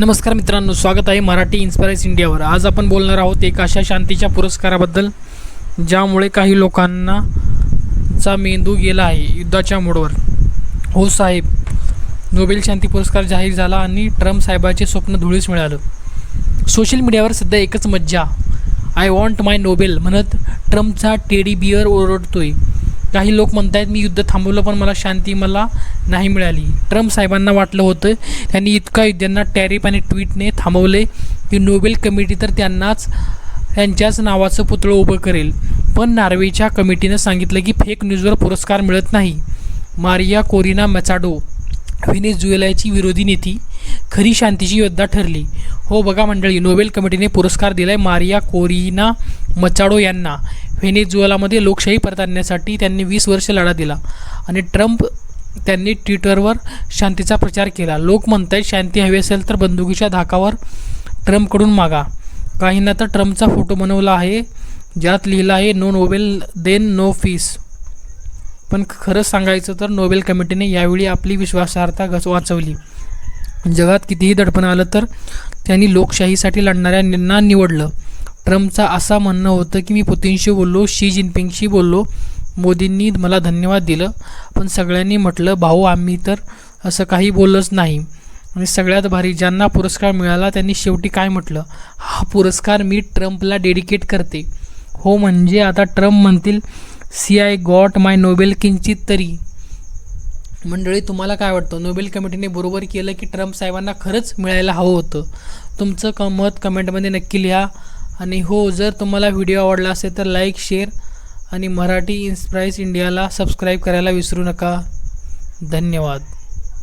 नमस्कार मित्रांनो स्वागत आहे मराठी इन्स्पायर्स इंडियावर आज आपण बोलणार आहोत एक अशा शांतीच्या पुरस्काराबद्दल ज्यामुळे काही लोकांना चा मेंदू गेला आहे युद्धाच्या मोडवर. हो साहेब नोबेल शांती पुरस्कार जाहीर झाला आणि ट्रम्प साहेबाचे स्वप्न धुळीस मिळालं. सोशल मीडियावर सध्या एकच मज्जा आय वॉन्ट माय नोबेल म्हणत ट्रम्पचा टेडी बिअर ओरडतोय. काही लोक म्हणत आहेत मी युद्ध थांबवलं पण मला शांती मला नाही मिळाली. ट्रम्प साहेबांना वाटलं होतं त्यांनी इतका युद्धांना टॅरिफ आणि ट्विटने थांबवले की नोबेल कमिटी तर त्यांनाच त्यांच्याच नावाचं पुतळं उभं करेल. पण नॉर्वेच्या कमिटीनं सांगितलं की फेक न्यूजवर पुरस्कार मिळत नाही. मारिया कोरिना मॅचाडो व्हेनेझुएलाची विरोधी नेती खरी शांतीची योद्धा ठरली. हो बघा मंडळी नोबेल कमिटीने पुरस्कार दिलाय मारिया कोरिना मचाडो यांना. व्हेनेझुएलामध्ये लोकशाही परत आणण्यासाठी त्यांनी वीस वर्ष लढा दिला आणि ट्रम्प त्यांनी ट्विटरवर शांतीचा प्रचार केला. लोक म्हणत आहेत शांती हवी असेल तर बंदुकीच्या धाकावर ट्रम्पकडून मागा. काहींना तर ट्रम्पचा फोटो बनवला आहे ज्यात लिहिलं आहे no Nobel then no fees पण खरंच सांगायचं तर नोबेल कमिटीने यावेळी आपली विश्वासार्हता घस वाचवली जगात कितीही दडपण आलं तर त्यांनी लोकशाहीसाठी लढणाऱ्यांना निवडलं. ट्रम्पचा असा म्हणणं होतं की मी पुतीनशी बोललो शी जिनपिंगशी बोललो. मोदींनी मला धन्यवाद दिलं. पण सगळ्यांनी म्हटलं भाऊ आम्ही तर असं काही बोललंच नाही. आणि सगळ्यात भारी ज्यांना पुरस्कार मिळाला त्यांनी शेवटी काय म्हटलं? हा पुरस्कार मी ट्रम्पला डेडिकेट करते. हो म्हणजे आता ट्रम्प म्हणतील see I got my Nobel किंचित तरी. मंडळी तुम्हाला काय वाटतं? नोबेल कमिटीने बरोबर केलं की ट्रम्प साहेबांना खरंच मिळायला हवं होतं? तुमचं क मत कमेंटमध्ये नक्की लिहा. आणि हो जर तुम्हाला व्हिडिओ आवडला असेल तर लाईक शेअर आणि मराठी इन्स्प्राईज इंडियाला सबस्क्राईब करायला विसरू नका. धन्यवाद.